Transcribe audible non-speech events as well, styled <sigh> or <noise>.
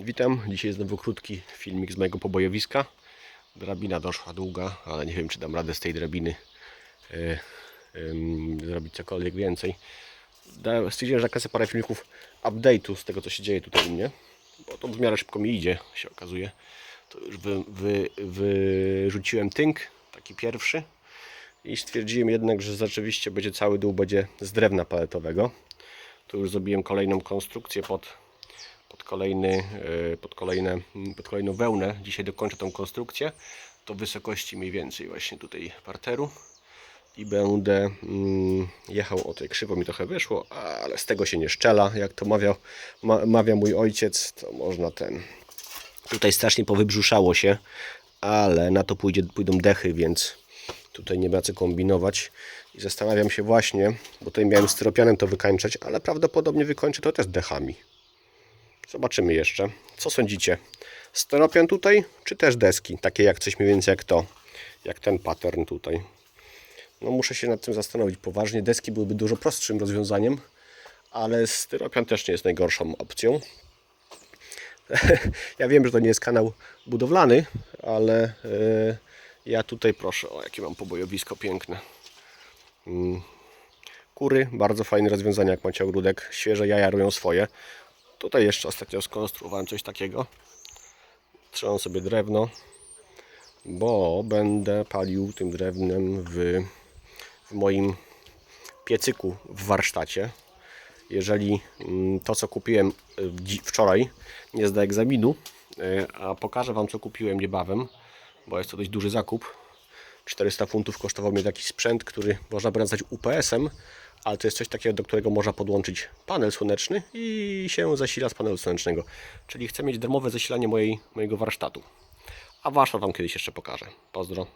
Witam, dzisiaj znowu krótki filmik z mojego pobojowiska. Drabina doszła długa, ale nie wiem czy dam radę z tej drabiny e, zrobić cokolwiek więcej. Stwierdziłem, że nakręcę parę filmików update'u z tego co się dzieje tutaj u mnie, bo to w miarę szybko mi idzie, się okazuje. To już wy, wy, wyrzuciłem tynk, taki pierwszy i stwierdziłem jednak, że rzeczywiście będzie cały dół będzie z drewna paletowego. Tu już zrobiłem kolejną konstrukcję pod pod, kolejny, e, pod, kolejne, pod kolejną wełnę. Dzisiaj dokończę tą konstrukcję do wysokości mniej więcej właśnie tutaj parteru i będę mm, jechał o tej krzywo mi trochę wyszło, ale z tego się nie szczela, jak to mawiał, ma, mawia mój ojciec, to można ten tutaj strasznie powybrzuszało się, ale na to pójdzie, pójdą dechy, więc tutaj nie ma co kombinować i zastanawiam się właśnie, bo tutaj miałem styropianem to wykańczać, ale prawdopodobnie wykończę to też dechami. Zobaczymy jeszcze. Co sądzicie? Steropian tutaj, czy też deski? Takie jak coś mniej więcej jak to. Jak ten pattern tutaj. No muszę się nad tym zastanowić poważnie. Deski byłyby dużo prostszym rozwiązaniem, ale styropian też nie jest najgorszą opcją. <laughs> ja wiem, że to nie jest kanał budowlany, ale yy, ja tutaj proszę, o jakie mam pobojowisko piękne. Mm. Kury, bardzo fajne rozwiązanie jak macie ogródek. Świeże jaja robią swoje. Tutaj jeszcze ostatnio skonstruowałem coś takiego. Trzymam sobie drewno, bo będę palił tym drewnem w, w moim piecyku w warsztacie. Jeżeli mm, to, co kupiłem y, wczoraj, nie zda egzaminu, y, a pokażę Wam, co kupiłem niebawem, bo jest to dość duży zakup. 400 funtów kosztował mnie taki sprzęt, który można nazwać UPS-em, ale to jest coś takiego, do którego można podłączyć panel słoneczny i się zasila z panelu słonecznego. Czyli chcę mieć darmowe zasilanie mojej, mojego warsztatu. A warsztat Wam kiedyś jeszcze pokażę. Pozdro.